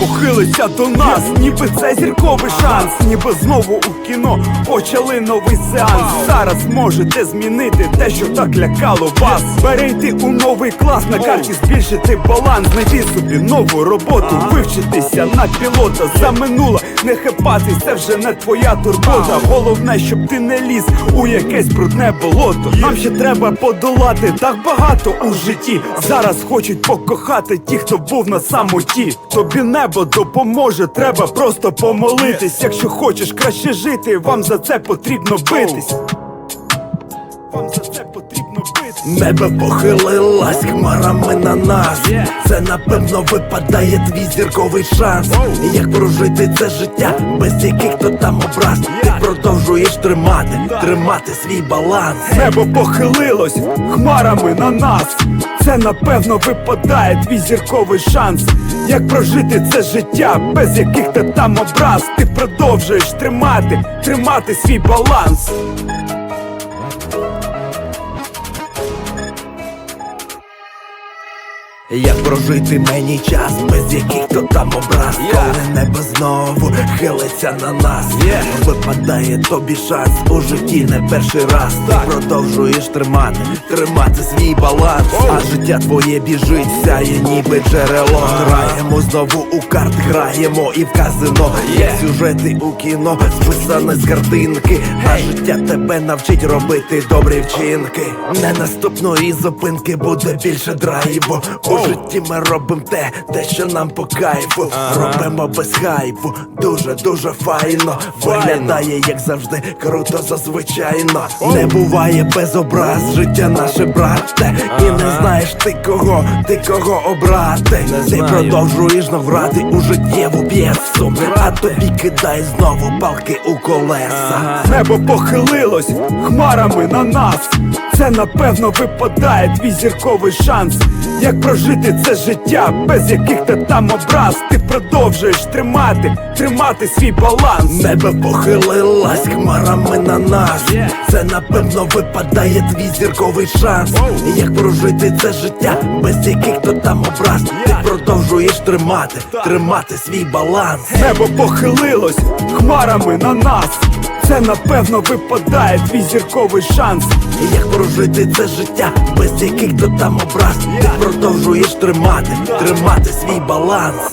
похилися до нас, ніби це зірковий шанс, ніби знову у кіно почали новий сеанс. Зараз можете змінити те, що так лякало вас. Перейти у новий клас на карті, збільшити баланс, знайти собі нову роботу, вивчитися на пілота. За минуле не хапатись, це вже не твоя турбота. Головне, щоб ти не ліз у якесь брудне болото. Нам ще треба подолати так багато у житті. Зараз хочуть покохати ті, хто був на самоті. Тобі небо допоможе, треба просто помолитись. Якщо хочеш краще жити, вам за це потрібно битись. Вам за це потрібно битись. Небо похилилась хмарами на нас. Це напевно випадає твій зірковий шанс. Як прожити це життя без яких то там образ? Ти продовжуєш тримати, тримати свій баланс. Небо похилилось хмарами на нас. Це напевно випадає твій зірковий шанс. Як прожити це життя без яких то там образ? Ти продовжуєш тримати, тримати свій баланс. Як прожити мені час без яких то там образ, коли небо знову хилиться на нас. Випадає тобі шанс у житті не перший раз. Ти продовжуєш тримати, тримати свій баланс. А життя твоє біжить, сяє ніби джерело. Граємо знову у карт, граємо і в казино. Є сюжети у кіно, списане з картинки. А життя тебе навчить робити добрі вчинки. Не наступної зупинки буде більше драйву. У житті ми робимо те, те, що нам по кайфу. Робимо без хайпу, дуже дуже файно. Виглядає, як завжди, круто зазвичайно. Не буває без образ, життя наше брате. І не знаєш ти кого, ти кого обрати. Ти продовжуєш наврати у життєву п'єсу. А тобі кидай знову палки у колеса. Небо похилилось хмарами на нас. Це напевно випадає твій зірковий шанс. Як прожити це життя без яких то там образ? Ти продовжуєш тримати, тримати свій баланс. Небо похилилась хмарами на нас. Це напевно випадає твій зірковий шанс. Як прожити це життя без яких то там образ? Продовжуєш тримати, тримати свій баланс. Небо похилилось хмарами на нас. Це напевно випадає твій зірковий шанс. Як прожити це життя без яких то там образ? Ти продовжуєш тримати, тримати свій баланс.